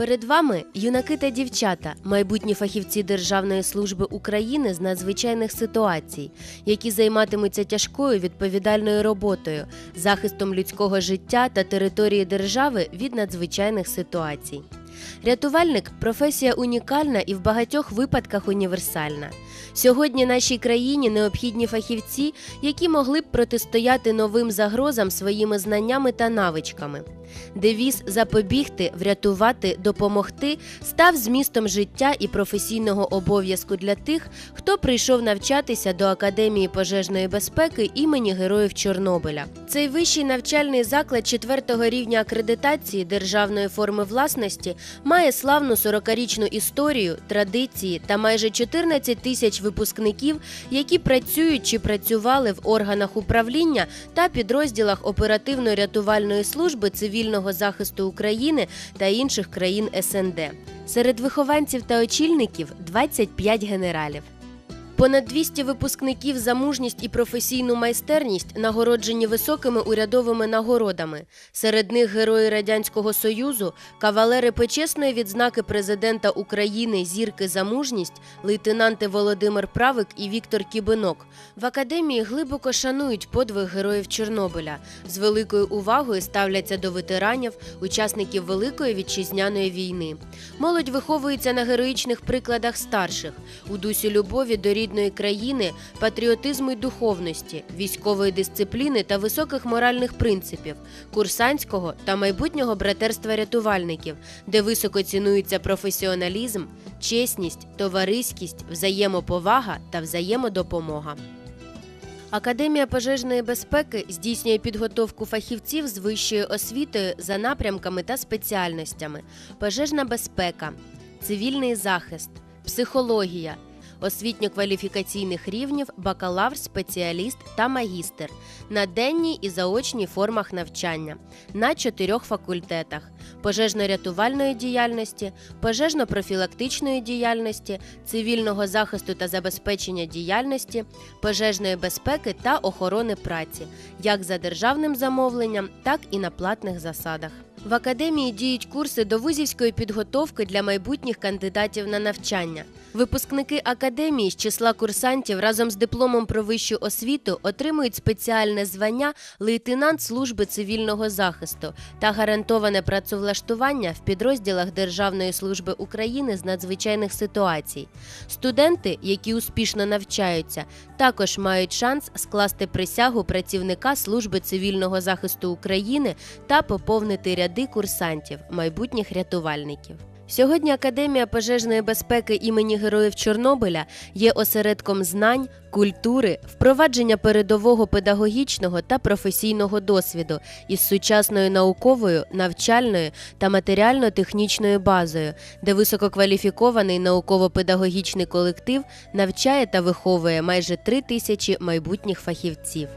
Перед вами юнаки та дівчата, майбутні фахівці Державної служби України з надзвичайних ситуацій, які займатимуться тяжкою відповідальною роботою, захистом людського життя та території держави від надзвичайних ситуацій. Рятувальник професія унікальна і в багатьох випадках універсальна. Сьогодні нашій країні необхідні фахівці, які могли б протистояти новим загрозам своїми знаннями та навичками. Девіз запобігти, врятувати, допомогти став змістом життя і професійного обов'язку для тих, хто прийшов навчатися до Академії пожежної безпеки імені Героїв Чорнобиля. Цей вищий навчальний заклад четвертого рівня акредитації державної форми власності має славну 40-річну історію, традиції та майже 14 тисяч випускників, які працюють чи працювали в органах управління та підрозділах оперативно-рятувальної служби цивільного захисту України та інших країн СНД. Серед вихованців та очільників 25 генералів. Понад 200 випускників за мужність і професійну майстерність нагороджені високими урядовими нагородами. Серед них герої Радянського Союзу, кавалери почесної відзнаки президента України Зірки за мужність, лейтенанти Володимир Правик і Віктор Кібинок. В академії глибоко шанують подвиг героїв Чорнобиля. З великою увагою ставляться до ветеранів, учасників Великої вітчизняної війни. Молодь виховується на героїчних прикладах старших, у дусі любові до рідної країни, патріотизму й духовності, військової дисципліни та високих моральних принципів, курсантського та майбутнього братерства рятувальників, де високо цінується професіоналізм, чесність, товариськість, взаємоповага та взаємодопомога. Академія пожежної безпеки здійснює підготовку фахівців з вищою освітою за напрямками та спеціальностями: пожежна безпека, цивільний захист, психологія, освітньо-кваліфікаційних рівнів бакалавр, спеціаліст та магістр на денній і заочній формах навчання на чотирьох факультетах: пожежно-рятувальної діяльності, пожежно-профілактичної діяльності, цивільного захисту та забезпечення діяльності, пожежної безпеки та охорони праці, як за державним замовленням, так і на платних засадах. В академії діють курси до вузівської підготовки для майбутніх кандидатів на навчання. Випускники академії з числа курсантів разом з дипломом про вищу освіту отримують спеціальне звання лейтенант служби цивільного захисту та гарантоване працевлаштування в підрозділах Державної служби України з надзвичайних ситуацій. Студенти, які успішно навчаються, також мають шанс скласти присягу працівника служби цивільного захисту України та поповнити ряди курсантів, майбутніх рятувальників. Сьогодні Академія пожежної безпеки імені Героїв Чорнобиля є осередком знань, культури, впровадження передового педагогічного та професійного досвіду із сучасною науковою, навчальною та матеріально-технічною базою, де висококваліфікований науково-педагогічний колектив навчає та виховує майже три тисячі майбутніх фахівців.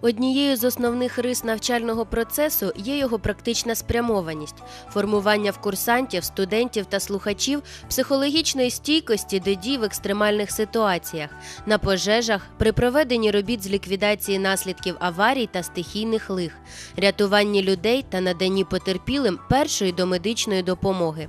Однією з основних рис навчального процесу є його практична спрямованість, формування в курсантів, студентів та слухачів психологічної стійкості до дій в екстремальних ситуаціях, на пожежах, при проведенні робіт з ліквідації наслідків аварій та стихійних лих, рятуванні людей та наданні потерпілим першої домедичної допомоги.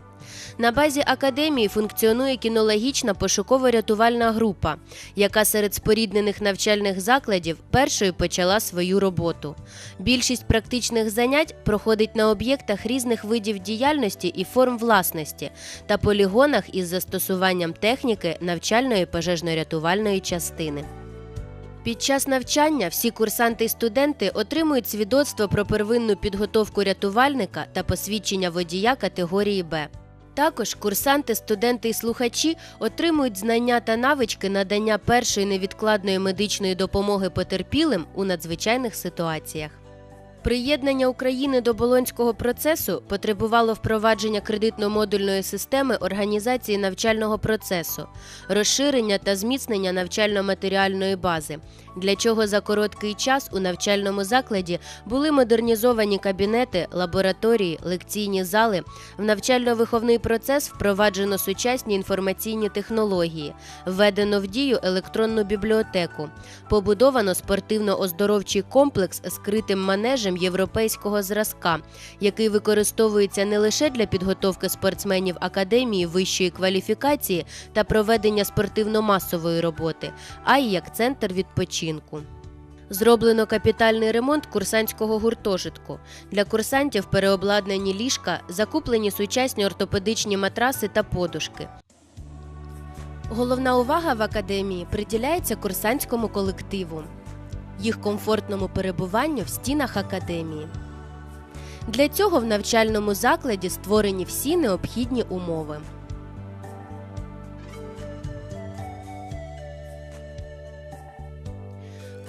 На базі академії функціонує кінологічна пошуково-рятувальна група, яка серед споріднених навчальних закладів першою почала свою роботу. Більшість практичних занять проходить на об'єктах різних видів діяльності і форм власності та полігонах із застосуванням техніки навчальної пожежно-рятувальної частини. Під час навчання всі курсанти і студенти отримують свідоцтво про первинну підготовку рятувальника та посвідчення водія категорії Б. Також курсанти, студенти і слухачі отримують знання та навички надання першої невідкладної медичної допомоги потерпілим у надзвичайних ситуаціях. Приєднання України до Болонського процесу потребувало впровадження кредитно-модульної системи організації навчального процесу, розширення та зміцнення навчально-матеріальної бази, для чого за короткий час у навчальному закладі були модернізовані кабінети, лабораторії, лекційні зали. В навчально-виховний процес впроваджено сучасні інформаційні технології, введено в дію електронну бібліотеку, побудовано спортивно-оздоровчий комплекс з критим манежем європейського зразка, який використовується не лише для підготовки спортсменів академії вищої кваліфікації та проведення спортивно-масової роботи, а й як центр відпочинку. Зроблено капітальний ремонт курсантського гуртожитку. Для курсантів переобладнані ліжка, закуплені сучасні ортопедичні матраси та подушки. Головна увага в академії приділяється курсантському колективу, їх комфортному перебуванню в стінах академії. Для цього в навчальному закладі створені всі необхідні умови.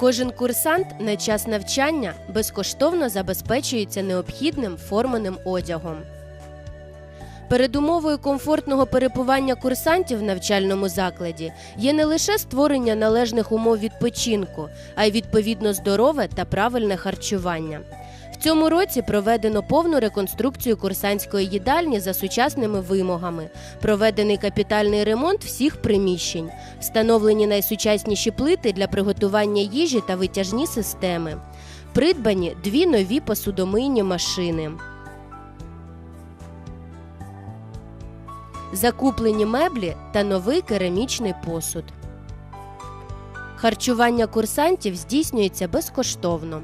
Кожен курсант на час навчання безкоштовно забезпечується необхідним форманим одягом. Передумовою комфортного перебування курсантів в навчальному закладі є не лише створення належних умов відпочинку, а й відповідно здорове та правильне харчування. Цьому році проведено повну реконструкцію курсантської їдальні за сучасними вимогами, проведений капітальний ремонт всіх приміщень, встановлені найсучасніші плити для приготування їжі та витяжні системи. Придбані дві нові посудомийні машини. Закуплені меблі та новий керамічний посуд. Харчування курсантів здійснюється безкоштовно.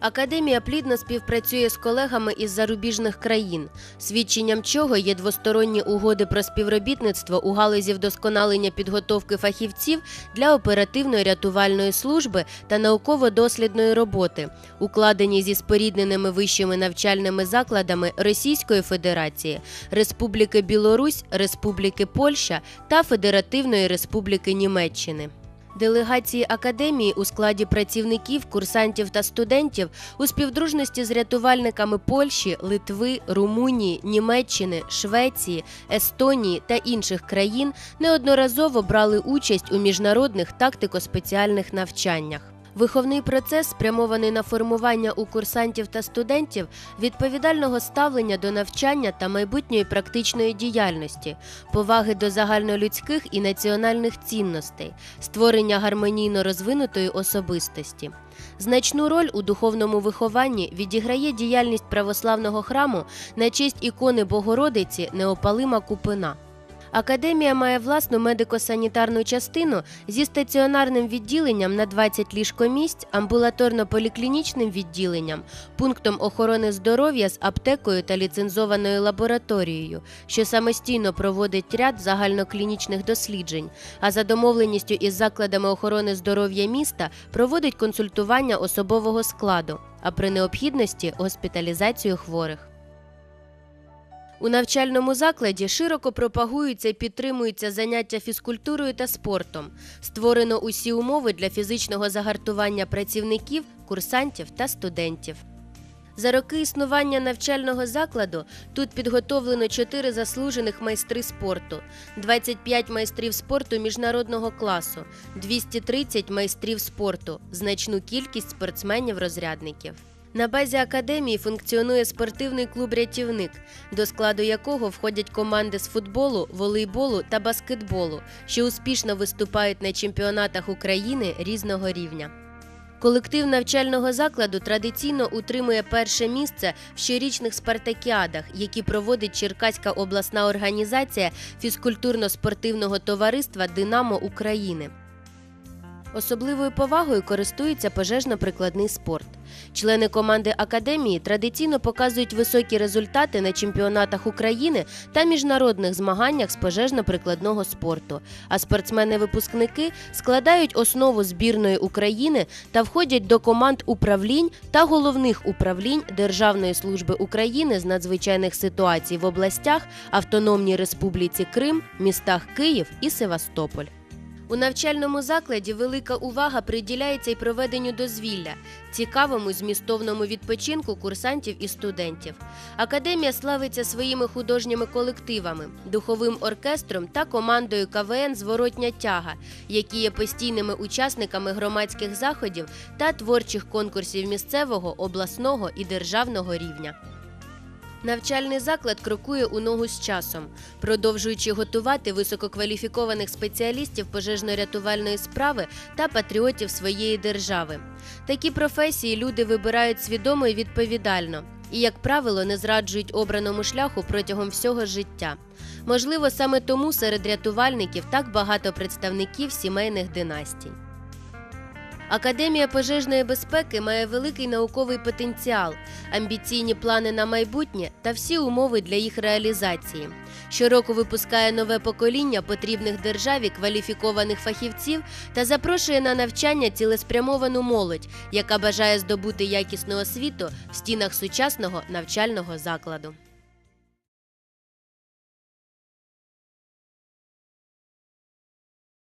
Академія плідно співпрацює з колегами із зарубіжних країн, свідченням чого є двосторонні угоди про співробітництво у галузі вдосконалення підготовки фахівців для оперативної рятувальної служби та науково-дослідної роботи, укладені зі спорідненими вищими навчальними закладами Російської Федерації, Республіки Білорусь, Республіки Польща та Федеративної Республіки Німеччини. Делегації академії у складі працівників, курсантів та студентів у співдружності з рятувальниками Польщі, Литви, Румунії, Німеччини, Швеції, Естонії та інших країн неодноразово брали участь у міжнародних тактико-спеціальних навчаннях. Виховний процес спрямований на формування у курсантів та студентів відповідального ставлення до навчання та майбутньої практичної діяльності, поваги до загальнолюдських і національних цінностей, створення гармонійно розвинутої особистості. Значну роль у духовному вихованні відіграє діяльність православного храму на честь ікони Богородиці Неопалима Купина. Академія має власну медико-санітарну частину зі стаціонарним відділенням на 20 ліжкомісць, амбулаторно-поліклінічним відділенням, пунктом охорони здоров'я з аптекою та ліцензованою лабораторією, що самостійно проводить ряд загальноклінічних досліджень, а за домовленістю із закладами охорони здоров'я міста проводить консультування особового складу, а при необхідності госпіталізацію хворих. У навчальному закладі широко пропагуються і підтримуються заняття фізкультурою та спортом. Створено усі умови для фізичного загартування працівників, курсантів та студентів. За роки існування навчального закладу тут підготовлено 4 заслужених майстри спорту, 25 майстрів спорту міжнародного класу, 230 майстрів спорту, значну кількість спортсменів-розрядників. На базі академії функціонує спортивний клуб Рятівник, до складу якого входять команди з футболу, волейболу та баскетболу, що успішно виступають на чемпіонатах України різного рівня. Колектив навчального закладу традиційно утримує перше місце в щорічних спартакіадах, які проводить Черкаська обласна організація фізкультурно-спортивного товариства Динамо України. Особливою повагою користується пожежно-прикладний спорт. Члени команди академії традиційно показують високі результати на чемпіонатах України та міжнародних змаганнях з пожежно-прикладного спорту. А спортсмени-випускники складають основу збірної України та входять до команд управлінь та головних управлінь Державної служби України з надзвичайних ситуацій в областях, Автономній Республіці Крим, містах Київ і Севастополь. У навчальному закладі велика увага приділяється й проведенню дозвілля, цікавому змістовному відпочинку курсантів і студентів. Академія славиться своїми художніми колективами, духовим оркестром та командою КВН Зворотня тяга, які є постійними учасниками громадських заходів та творчих конкурсів місцевого, обласного і державного рівня. Навчальний заклад крокує у ногу з часом, продовжуючи готувати висококваліфікованих спеціалістів пожежно-рятувальної справи та патріотів своєї держави. Такі професії люди вибирають свідомо і відповідально. І, як правило, не зраджують обраному шляху протягом всього життя. Можливо, саме тому серед рятувальників так багато представників сімейних династій. Академія пожежної безпеки має великий науковий потенціал, амбіційні плани на майбутнє та всі умови для їх реалізації. Щороку випускає нове покоління потрібних державі кваліфікованих фахівців та запрошує на навчання цілеспрямовану молодь, яка бажає здобути якісну освіту в стінах сучасного навчального закладу.